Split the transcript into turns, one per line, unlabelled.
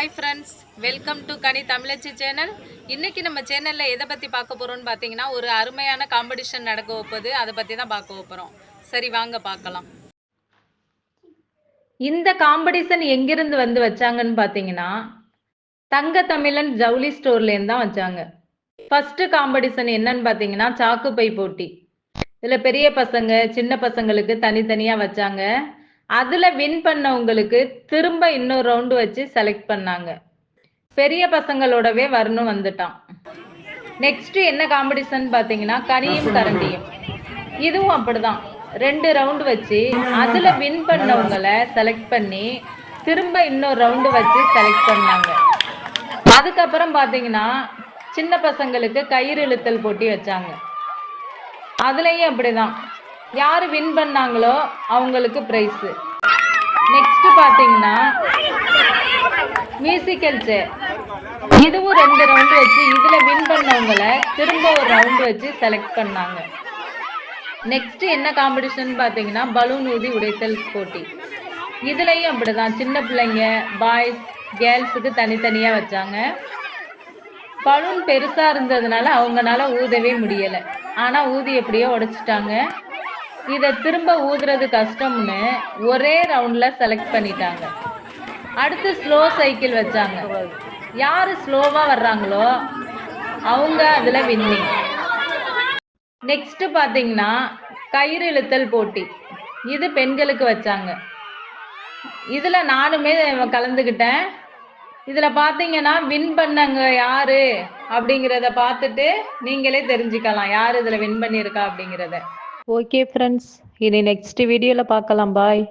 Hi friends welcome to Ghani Thamizhachi channel இன்றைக்கி நம்ம சேனலில் எதை பற்றி பார்க்க போகிறோம்னு பார்த்தீங்கன்னா ஒரு அருமையான காம்படிஷன் நடக்க வைப்பது அதை பற்றி தான் பார்க்க போகிறோம் சரி வாங்க பார்க்கலாம். இந்த காம்படிஷன் எங்கிருந்து வந்து வச்சாங்கன்னு பார்த்தீங்கன்னா தங்க தமிழன் ஜவுளி ஸ்டோர்லேருந்து தான் வச்சாங்க. ஃபஸ்ட்டு காம்படிஷன் என்னன்னு பார்த்தீங்கன்னா சாக்குப்பை போட்டி. இதில் பெரிய பசங்க சின்ன பசங்களுக்கு தனித்தனியாக வச்சாங்க. அதில் வின் பண்ணவங்களுக்கு திரும்ப இன்னொரு ரவுண்டு வச்சு செலக்ட் பண்ணாங்க. பெரிய பசங்களோடவே வரணும் வந்துட்டான். நெக்ஸ்ட் என்ன காம்படிஷன் பார்த்தீங்கன்னா கனியும் கரண்டியும். இதுவும் அப்படிதான். ரெண்டு ரவுண்டு வச்சு அதில் வின் பண்ணவங்களை செலக்ட் பண்ணி திரும்ப இன்னொரு ரவுண்டு வச்சு செலக்ட் பண்ணாங்க. அதுக்கப்புறம் பார்த்தீங்கன்னா சின்ன பசங்களுக்கு கயிறு இழுத்தல் போட்டி வச்சாங்க. அதுலயும் அப்படிதான். யார் வின் பண்ணாங்களோ அவங்களுக்கு ப்ரைஸு நெக்ஸ்ட் பார்த்தீங்கன்னா மியூசிக்கல் சேர் இதுவும் ரெண்டு ரவுண்டு வச்சு இதில் வின் பண்ணவங்கள திரும்ப ஒரு ரவுண்டு வச்சு செலக்ட் பண்ணாங்க. நெக்ஸ்ட் என்ன காம்படிஷன் பார்த்தீங்கன்னா பலூன் ஊதி உடைத்தல் போட்டி. இதுலயும் அப்படிதான். சின்ன பிள்ளைங்க பாய்ஸ் கேர்ள்ஸுக்கு தனித்தனியாக வச்சாங்க. பலூன் பெருசாக இருந்ததுனால அவங்களால ஊதவே முடியலை. ஆனால் ஊதி எப்படியோ உடைச்சிட்டாங்க. இதை திரும்ப ஊதுறது கஷ்டம்னு ஒரே ரவுண்ட்ல செலக்ட் பண்ணிட்டாங்க. அடுத்து ஸ்லோ சைக்கிள் வச்சாங்க. யாரு ஸ்லோவா வர்றாங்களோ அவங்க அதுல வின்னிங் நெக்ஸ்ட் பாத்தீங்கன்னா கயிறு இழுத்தல் போட்டி. இது பெண்களுக்கு வச்சாங்க. இதுல நானுமே கலந்துக்கிட்டேன் இதுல பாத்தீங்கன்னா வின் பண்ணங்க யாரு அப்படிங்கிறத பார்த்துட்டு நீங்களே தெரிஞ்சுக்கலாம் யார் இதுல வின் பண்ணியிருக்கா அப்படிங்கிறத. ஓகே ஃப்ரெண்ட்ஸ் இனி நெக்ஸ்ட் வீடியோவில் பார்க்கலாம். பாய்